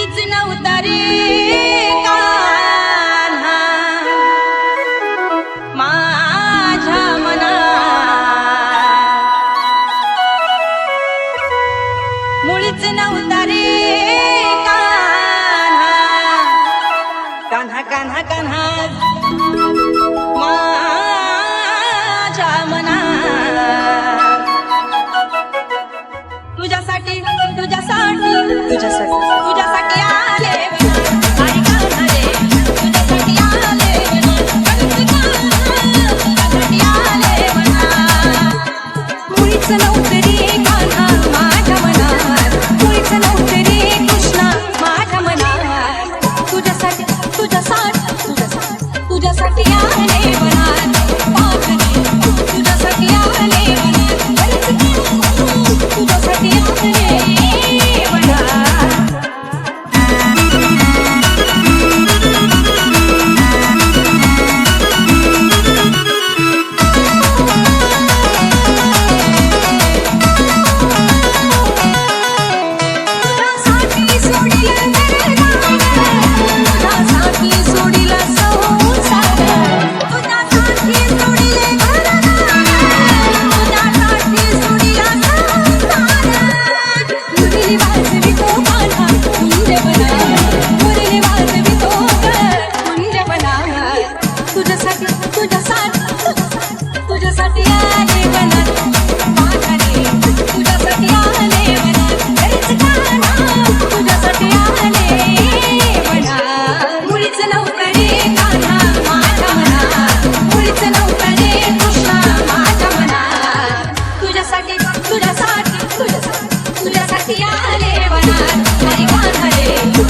मीच नव्हता रे कान्हा. माझ्या मना मुळीच नव्हता रे कान्हा. कान्हा कान्हा कान्हा.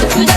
you